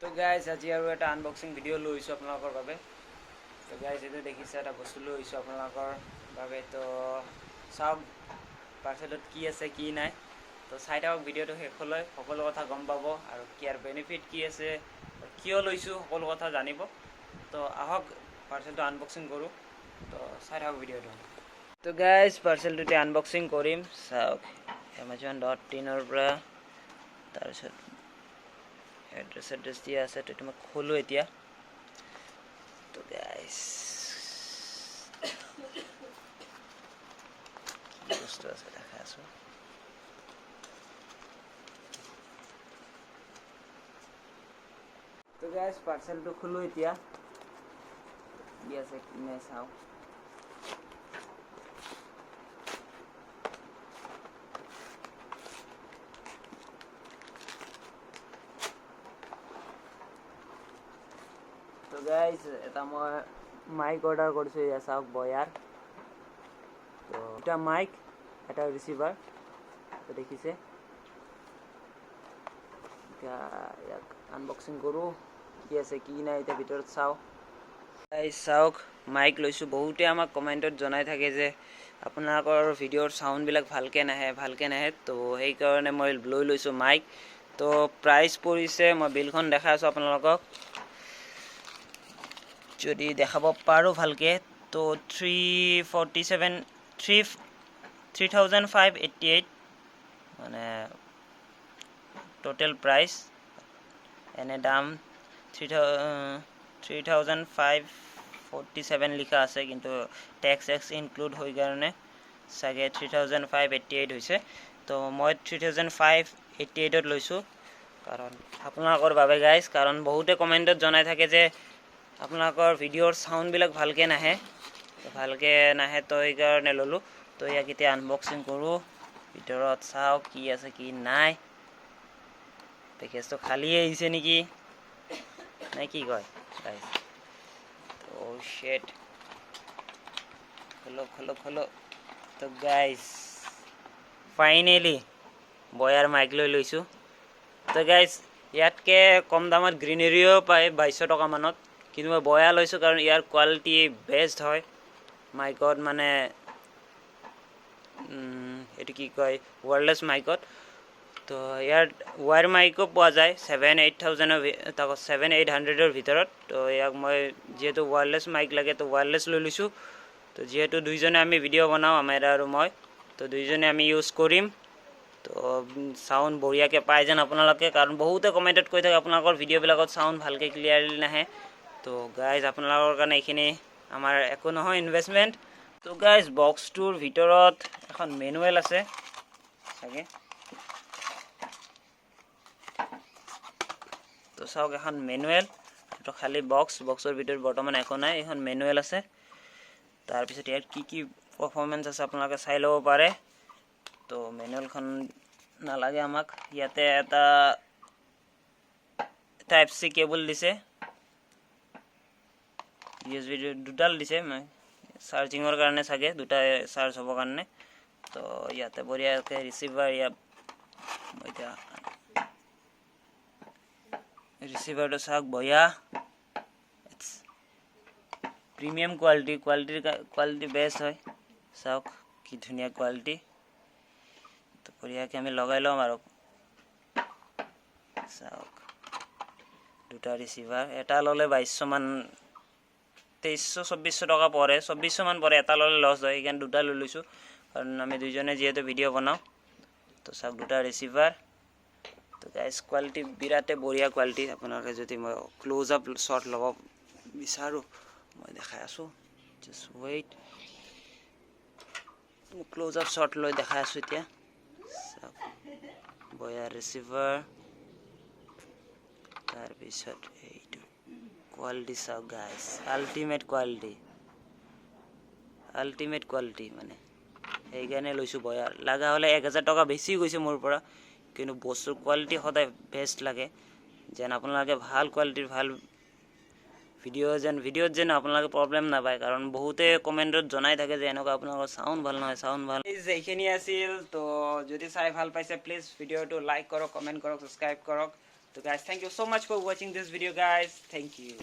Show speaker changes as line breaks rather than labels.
তো গাইজ আজি আৰু এটা আনবক্সিং ভিডিঅ' লৈ আহিছোঁ আপোনালোকৰ বাবে। তো গাইজ এইটো দেখিছে এটা বস্তু লৈ আহিছোঁ আপোনালোকৰ বাবে। তো চাওক পাৰ্চেলত কি আছে, কি নাই। তো চাই থাকক ভিডিঅ'টো শেষলৈ, সকলো কথা গম পাব আৰু ইয়াৰ বেনিফিট কি আছে কিয় লৈছোঁ, সকলো কথা জানিব। তো আহক পাৰ্চেলটো আনবক্সিং কৰোঁ। তো চাই থাকক ভিডিঅ'টো। তো গাইজ পাৰ্চেলটো এতিয়া আনবক্সিং কৰিম। চাওক এমাজন ডট ইনৰ পৰা, তাৰপিছত এড্ৰেছ এড্ৰেছ দিয়া আছে, তো এইটো মই খোলোঁ এতিয়া। তো গাইজ কি বস্তু আছে দেখা আছোঁ তো গাইজ পাৰ্চেলটো খোলোঁ এতিয়া। কি আছে কি নাই চাওঁ। গাইজ এটা মই মাইক অৰ্ডাৰ কৰিছোঁ, এয়া চাওক বয়াৰ। তো এটা মাইক এটা ৰিচিভাৰ দেখিছে। এতিয়া ইয়াক আনবক্সিং কৰোঁ, কি আছে, কি নাই, এতিয়া ভিতৰত চাওঁ। গাইজ চাওক মাইক লৈছোঁ। বহুতে আমাক কমেণ্টত জনাই থাকে যে, আপোনালোকৰ ভিডিঅ'ৰ চাউণ্ডবিলাক ভালকৈ নাহে ভালকৈ নাহে। তো সেইকাৰণে মই লৈ লৈছোঁ মাইক তো প্ৰাইচ পৰিছে, মই বিলখন দেখাই আছোঁ আপোনালোকক। যদি দেখাব পাৰোঁ ভালকৈ, তো three forty seven three three thousand five eighty eight মানে টোটেল প্ৰাইচ এনে দাম three thou three thousand five forty seven লিখা আছে, কিন্তু টেক্স এক্স ইনক্লুড হৈ কাৰণে চাগে three thousand five eighty eight হৈছে। তো মই থ্ৰী থাউজেণ্ড ফাইভ এইট্টি এইটত লৈছোঁ, কাৰণ আপোনালোকৰ বাবে গাইজ কাৰণ বহুতে কমেণ্টত জনাই থাকে যে আপোনালোকৰ ভিডিঅ'ৰ চাউণ্ডবিলাক ভালকৈ নাহে ভালকৈ নাহে তো সেইকাৰণে ল'লোঁ। তো ইয়াক এতিয়া আনবক্সিং কৰোঁ, ভিতৰত চাওঁ কি আছে, কি নাই। পেকেজটো খালী আহিছে নেকি? নে কি কয় তো শেট খোলো খোলো খোলো তো গাইজ ফাইনেলি বয়াৰ মাইক লৈ লৈছোঁ। তো গাইজ ইয়াতকৈ কম দামত গ্ৰীনেৰিও পায় বাইছশ টকামানত কিন্তু মই বয়া লৈছোঁ কাৰণ ইয়াৰ কোৱালিটি বেষ্ট হয়। মাইকত মানে এইটো কি কয় ৱায়াৰলেছ মাইকত তো। ইয়াৰ ৱায়াৰ মাইকো পোৱা যায় ছেভেন এইট থাউজেণ্ডৰ তাকো ছেভেন এইট হাণ্ড্ৰেডৰ ভিতৰত। তো ইয়াক মই যিহেতু ৱায়াৰলেছ মাইক লাগে তো ৱায়াৰলেছ লৈ লৈছোঁ। তো যিহেতু দুইজনে আমি ভিডিঅ' বনাওঁ আমেৰা আৰু মই তো দুইজনে আমি ইউজ কৰিম। তো চাউণ্ড বঢ়িয়াকৈ পাই যেন আপোনালোকে কাৰণ বহুতে কমেণ্টত কৈ থাকে আপোনালোকৰ ভিডিঅ'বিলাকত চাউণ্ড ভালকৈ ক্লিয়াৰলি নাহে। তো গাইজ আপোনালোকৰ কাৰণে এইখিনি আমাৰ একো নহয় ইনভেষ্টমেণ্ট তো গাইজ বক্সটোৰ ভিতৰত এখন মেনুৱেল আছে। চাগে। তো চাওক, এখন মেনুৱেল এইটো খালী বক্স বক্সৰ ভিতৰত বৰ্তমান একো নাই, এখন মেনুৱেল আছে। তাৰপিছত ইয়াত কি কি পাৰফৰ্মেঞ্চ আছে আপোনালোকে চাই ল'ব পাৰে। তো মেনুৱেলখন নালাগে আমাক। ইয়াতে এটা টাইপ চি কেবল দিছে। ইউ এছ বি দুডাল দিছে চাৰ্জিঙৰ কাৰণে চাগে দুটা চাৰ্জ হ'বৰ কাৰণে তো ইয়াতে বঢ়িয়াকৈ ৰিচিভাৰ ইয়াত এতিয়া ৰিচিভাৰটো চাওক বঢ়িয়া প্ৰিমিয়াম কোৱালিটি কোৱালিটিৰ কোৱালিটি বেষ্ট হয় চাওক কি ধুনীয়া কোৱালিটি তো বঢ়িয়াকৈ আমি লগাই ল'ম আৰু চাওক দুটা ৰিচিভাৰ এটা ল'লে বাইছশমান তেইছশ চৌব্বিছশ টকা পৰে। চৌব্বিছশমান পৰে, এটা ল'লে লছ হয়। সেইকাৰণে দুটা লৈ লৈছোঁ। কাৰণ আমি দুইজনে যিহেতু ভিডিঅ' বনাওঁ। তো চাওক, দুটা ৰিচিভাৰ তো গাইজ কোৱালিটি বিৰাটেই বঢ়িয়া কোৱালিটি আপোনালোকে যদি মই ক্ল'জ আপ শ্বট ল'ব বিচাৰোঁ, মই দেখাই আছোঁ। Just wait close up shot লৈ দেখাই আছোঁ এতিয়া। চাওক, বঢ়িয়া ৰিচিভাৰ তাৰপিছত এইটো কোৱালিটি চাওক guys ultimate quality ultimate quality মানে। সেইকাৰণে লৈছোঁ বয়াৰ লগা হ'লে এক হাজাৰ টকা বেছি গৈছে মোৰ পৰা। কিন্তু বস্তুৰ কোৱালিটি সদায় বেষ্ট লাগে। যেন আপোনালোকে ভালো কোৱালিটিৰ ভালো ভিডিঅ' যেন ভিডিঅ'ত যেন আপোনালোকে প্ৰব্লেম নাপায়। কাৰণ বহুতে কমেণ্টত জনাই থাকে যে এনেকুৱা আপোনালোকৰ চাউণ্ড ভালো নহয় চাউণ্ড ভালো এইখিনি আছিল। তো যদি চাই ভালো পাইছে প্লিজ ভিডিঅ'টো লাইক কৰক কমেণ্ট কৰক ছাবস্ক্ৰাইব কৰক। so guys thank you so much for watching this video guys. Thank you.